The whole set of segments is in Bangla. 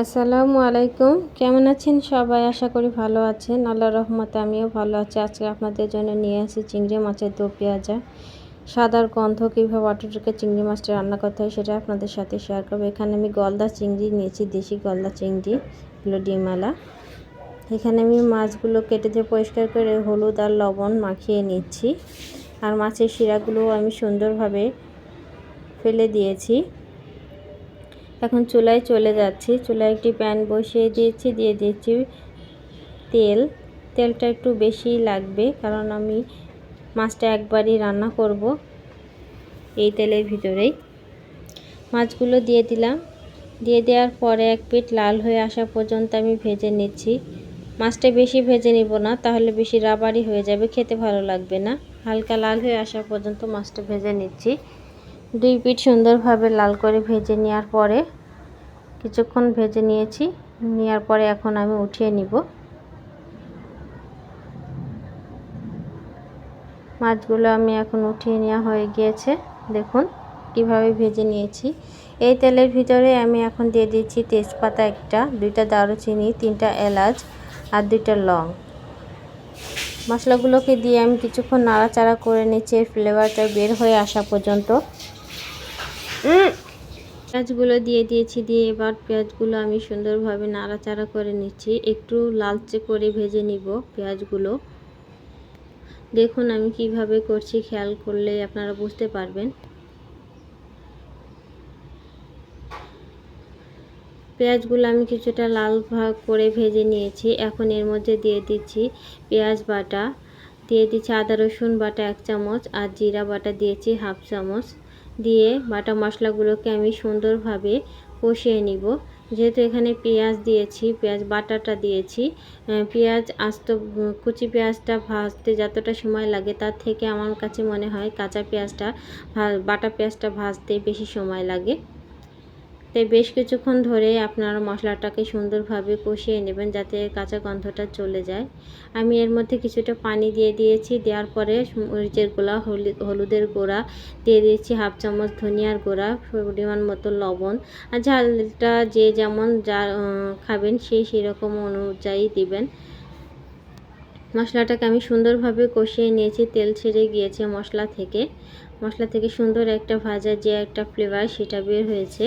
আসসালামু আলাইকুম। কেমন আছেন সবাই? আশা করি ভালো আছেন। আল্লাহ রহমতে আমিও ভালো আছি। আজকে আপনাদের জন্য নিয়ে আসি চিংড়ি মাছের দো পেঁয়াজা। সাদার গন্ধ, কীভাবে অটোটুকে চিংড়ি মাছটা রান্না করতে হয় সেটা আপনাদের সাথে শেয়ার করব। এখানে আমি গলদা চিংড়ি নিয়েছি, দেশি গলদা চিংড়ি, এগুলো ডিমালা এখানে আমি মাছগুলো কেটে দিয়ে পরিষ্কার করে হলুদ আর লবণ মাখিয়ে নিচ্ছি। আর মাছের শিরাগুলো আমি সুন্দরভাবে ফেলে দিয়েছি। এখন চুলায় চলে যাচ্ছি। চুলায় একটি প্যান বসিয়ে দিয়েছি, দিয়ে দিয়েছি তেল। তেলটা একটু বেশি লাগবে কারণ আমি মাছটা একবারই রান্না করব এই তেলের ভিতরেই। মাছগুলো দিয়ে দিলাম। দিয়ে দেওয়ার পরে এক পিঠ লাল হয়ে আসা পর্যন্ত আমি ভেজে নিচ্ছি। মাছটা বেশি ভেজে নিব না, তাহলে বেশি রাবারি হয়ে যাবে, খেতে ভালো লাগবে না। হালকা লাল হয়ে আসা পর্যন্ত মাছটা ভেজে নিচ্ছি। দুই পিঠ সুন্দরভাবে লাল করে ভেজে নেওয়ার পরে কিছুক্ষণ ভেজে নিয়েছি। নেওয়ার পরে এখন আমি উঠিয়ে নিব। মাছগুলো আমি এখন উঠিয়ে নেওয়া হয়ে গিয়েছে। দেখুন কীভাবে ভেজে নিয়েছি। এই তেলের ভিতরে আমি এখন দিয়ে দিচ্ছি তেজপাতা একটা, দুইটা দারুচিনি, তিনটা এলাচ আর দুইটা লং। মশলাগুলোকে দিয়ে আমি কিছুক্ষণ নাড়াচাড়া করে নিচ্ছি ফ্লেভারটা বের হয়ে আসা পর্যন্ত। পেঁয়াজগুলো দিয়ে দিয়েছি, দিয়ে এবার পেঁয়াজগুলো আমি সুন্দরভাবে নাড়াচাড়া করে নিচ্ছি। একটু লালচে করে ভেজে নিব পেঁয়াজগুলো। দেখুন আমি কীভাবে করছি, খেয়াল করলে আপনারা বুঝতে পারবেন। পেঁয়াজগুলো আমি কিছুটা লাল ভাগ করে ভেজে নিয়েছি। এখন এর মধ্যে দিয়ে দিচ্ছি পেঁয়াজ বাটা। দিয়ে দিচ্ছি আদা রসুন বাটা এক চামচ আর জিরা বাটা দিয়েছি হাফ চামচ। দিয়ে বাটা মশলাগুলোকে আমি সুন্দরভাবে কষিয়ে নিব। যেহেতু এখানে পেঁয়াজ দিয়েছি, পেঁয়াজ বাটাটা দিয়েছি পেঁয়াজ আস্ত কুচি পেঁয়াজটা ভাজতে যতটা সময় লাগে তার থেকে আমার কাছে মনে হয় কাঁচা পেঁয়াজটা বাটা পেঁয়াজটা ভাজতে বেশি সময় লাগে। তাই বেশ কিছুক্ষণ ধরে আপনারা মশলাটাকে সুন্দরভাবে কষিয়ে নেবেন যাতে কাঁচা গন্ধটা চলে যায়। আমি এর মধ্যে কিছুটা পানি দিয়ে দিয়েছি, দেওয়ার পরে মরিচের গোড়া হলুদের গোড়া দিয়ে দিয়েছি, হাফ চামচ ধনিয়ার গোড়া, পরিমাণ মতো লবণ। আর ঝালটা যে যেমন যা খাবেন সেই সেরকম অনুযায়ী দিবেন। মশলাটাকে আমি সুন্দরভাবে কষিয়ে নিয়েছি, তেল ছেড়ে গিয়েছে মশলা থেকে। মশলা থেকে সুন্দর একটা ভাজা যে একটা ফ্লেভার সেটা বের হয়েছে।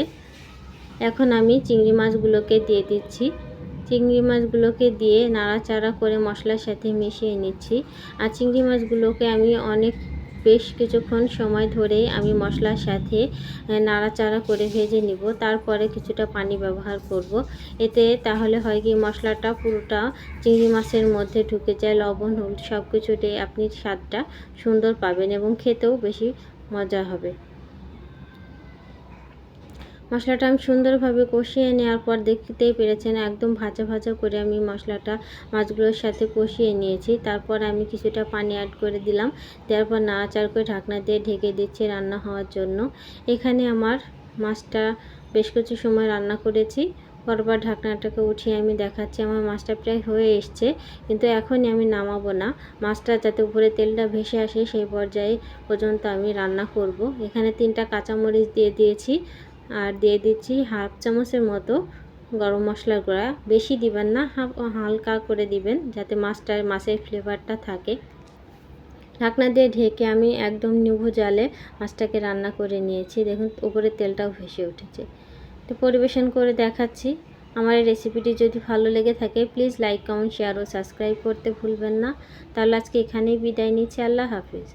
এখন আমি চিংড়ি মাছগুলোকে দিয়ে দিচ্ছি। চিংড়ি মাছগুলোকে দিয়ে নাড়াচাড়া করে মশলার সাথে মিশিয়ে নিচ্ছি। আর চিংড়ি মাছগুলোকে আমি অনেক, বেশ কিছুক্ষণ সময় ধরে আমি মশলার সাথে নাড়াচাড়া করে ভেজে নিব। তারপরে কিছুটা পানি ব্যবহার করব। এতে তাহলে হয় কি, মশলাটা পুরোটা চিংড়ি মাছের মধ্যে ঢুকে যায়, লবণ, হলুদ সব কিছুতে আপনি স্বাদটা সুন্দর পাবেন এবং খেতেও বেশি মজা হবে। মশলাটা আমি সুন্দরভাবে কষিয়ে নেওয়ার পর দেখতেই পেরেছেন একদম ভাজা ভাজা করে আমি মশলাটা মাছগুলোর সাথে কষিয়ে নিয়েছি। তারপর আমি কিছুটা পানি অ্যাড করে দিলাম। দেওয়ার পর নাড়াচাড় করে ঢাকনা দিয়ে ঢেকে দিচ্ছি রান্না হওয়ার জন্য। এখানে আমার মাছটা বেশ কিছু সময় রান্না করেছি। পরবার ঢাকনাটাকে উঠিয়ে আমি দেখাচ্ছি। আমার মাছটা প্রায় হয়ে এসছে, কিন্তু এখনই আমি নামাবো না। মাছটা যাতে উপরে তেলটা ভেসে আসে সেই পর্যায়ে পর্যন্ত আমি রান্না করব। এখানে তিনটা কাঁচামরিচ দিয়ে দিয়েছি। আর দিয়ে দিচ্ছি হাফ চামচের মতো গরম মশলা গুঁড়া। বেশি দিবেন না হালকা করে দিবেন যাতে মাছটার, মাছের ফ্লেভারটা থাকে। ঢাকনা দিয়ে ঢেকে আমি একদম নিভু জালে মাছটাকে রান্না করে নিয়েছি। দেখুন উপরে তেলটাও ভেসে উঠেছে। তো পরিবেশন করে দেখাচ্ছি। আমার এই রেসিপিটি যদি ভালো লেগে থাকে প্লিজ লাইক কমেন্ট শেয়ার ও সাবস্ক্রাইব করতে ভুলবেন না। তাহলে আজকে এখানেই বিদায় নিচ্ছি। আল্লাহ হাফিজ।